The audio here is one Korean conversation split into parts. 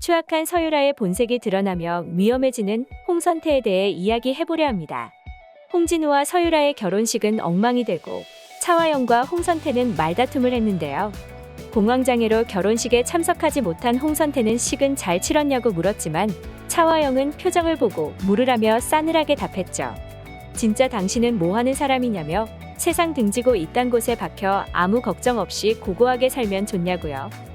추악한 서유라의 본색이 드러나며 위험해지는 홍선태에 대해 이야기해보려 합니다. 홍진우와 서유라의 결혼식은 엉망이 되고 차화영과 홍선태는 말다툼을 했는데요. 공황장애로 결혼식에 참석하지 못한 홍선태는 식은 잘 치렀냐고 물었지만 차화영은 표정을 보고 물으라며 싸늘하게 답했죠. 진짜 당신은 뭐 하는 사람이냐며 세상 등지고 이딴 곳에 박혀 아무 걱정 없이 고고하게 살면 좋냐고요.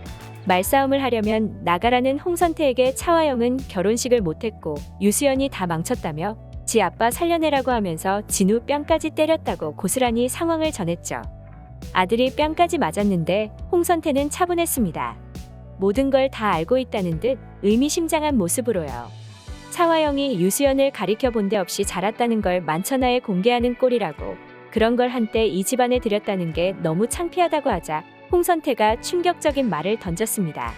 말싸움을 하려면 나가라는 홍선태에게 차화영은 결혼식을 못했고 유수연이 다 망쳤다며 지 아빠 살려내라고 하면서 진우 뺨까지 때렸다고 고스란히 상황을 전했죠. 아들이 뺨까지 맞았는데 홍선태는 차분했습니다. 모든 걸 다 알고 있다는 듯 의미심장한 모습으로요. 차화영이 유수연을 가리켜 본 데 없이 자랐다는 걸 만천하에 공개하는 꼴이라고 그런 걸 한때 이 집안에 들였다는 게 너무 창피하다고 하자 홍선태가 충격적인 말을 던졌습니다.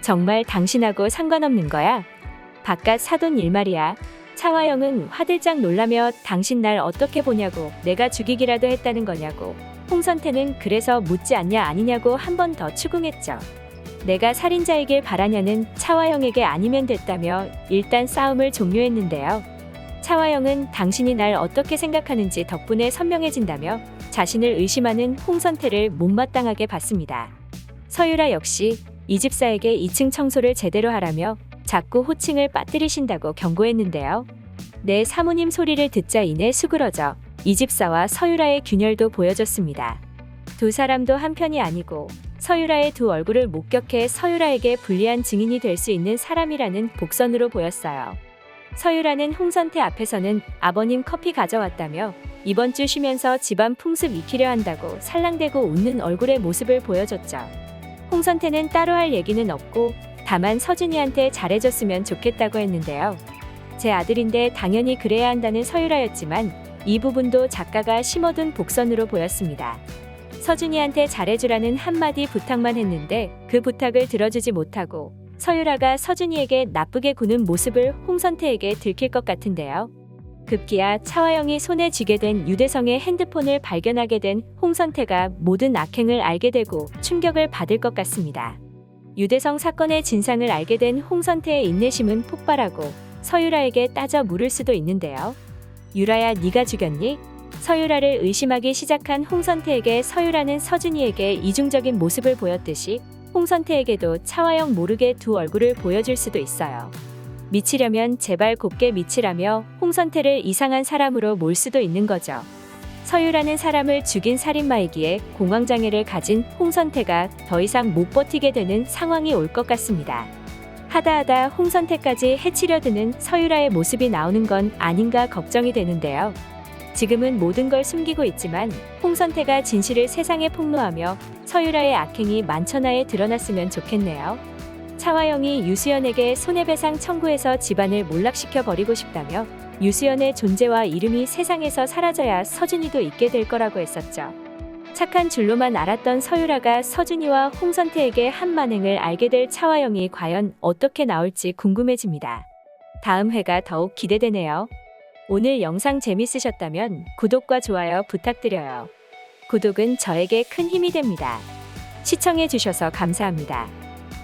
정말 당신하고 상관없는 거야? 바깥 사돈 일말이야. 차화영은 화들짝 놀라며 당신 날 어떻게 보냐고 내가 죽이기라도 했다는 거냐고 홍선태는 그래서 묻지 않냐 아니냐고 한 번 더 추궁했죠. 내가 살인자이길 바라냐는 차화영에게 아니면 됐다며 일단 싸움을 종료했는데요. 차화영은 당신이 날 어떻게 생각하는지 덕분에 선명해진다며 자신을 의심하는 홍선태를 못마땅하게 봤습니다. 서유라 역시 이 집사에게 2층 청소를 제대로 하라며 자꾸 호칭을 빠뜨리신다고 경고했는데요. 내 사모님 소리를 듣자 이내 수그러져 이 집사와 서유라의 균열도 보여졌습니다. 두 사람도 한편이 아니고 서유라의 두 얼굴을 목격해 서유라에게 불리한 증인이 될 수 있는 사람이라는 복선으로 보였어요. 서유라는 홍선태 앞에서는 아버님 커피 가져왔다며 이번 주 쉬면서 집안 풍습 익히려 한다고 살랑대고 웃는 얼굴의 모습을 보여줬죠. 홍선태는 따로 할 얘기는 없고 다만 서준이한테 잘해줬으면 좋겠다고 했는데요. 제 아들인데 당연히 그래야 한다는 서유라였지만 이 부분도 작가가 심어둔 복선으로 보였습니다. 서준이한테 잘해주라는 한마디 부탁만 했는데 그 부탁을 들어주지 못하고 서유라가 서준이에게 나쁘게 구는 모습을 홍선태에게 들킬 것 같은데요. 급기야 차화영이 손에 쥐게 된 유대성의 핸드폰을 발견하게 된 홍선태가 모든 악행을 알게 되고 충격을 받을 것 같습니다. 유대성 사건의 진상을 알게 된 홍선태의 인내심은 폭발하고 서유라에게 따져 물을 수도 있는데요. 유라야 네가 죽였니? 서유라를 의심하기 시작한 홍선태에게 서유라는 서준이에게 이중적인 모습을 보였듯이 홍선태에게도 차화영 모르게 두 얼굴을 보여줄 수도 있어요. 미치려면 제발 곱게 미치라며 홍선태를 이상한 사람으로 몰 수도 있는 거죠. 서유라는 사람을 죽인 살인마이기에 공황장애를 가진 홍선태가 더 이상 못 버티게 되는 상황이 올 것 같습니다. 하다하다 홍선태까지 해치려 드는 서유라의 모습이 나오는 건 아닌가 걱정이 되는데요. 지금은 모든 걸 숨기고 있지만 홍선태가 진실을 세상에 폭로하며 서유라의 악행이 만천하에 드러났으면 좋겠네요. 차화영이 유수연에게 손해배상 청구해서 집안을 몰락시켜 버리고 싶다며 유수연의 존재와 이름이 세상에서 사라져야 서준이도 있게 될 거라고 했었죠. 착한 줄로만 알았던 서유라가 서준이와 홍선태에게 한 만행을 알게 될 차화영이 과연 어떻게 나올지 궁금해집니다. 다음 회가 더욱 기대되네요. 오늘 영상 재밌으셨다면 구독과 좋아요 부탁드려요. 구독은 저에게 큰 힘이 됩니다. 시청해주셔서 감사합니다.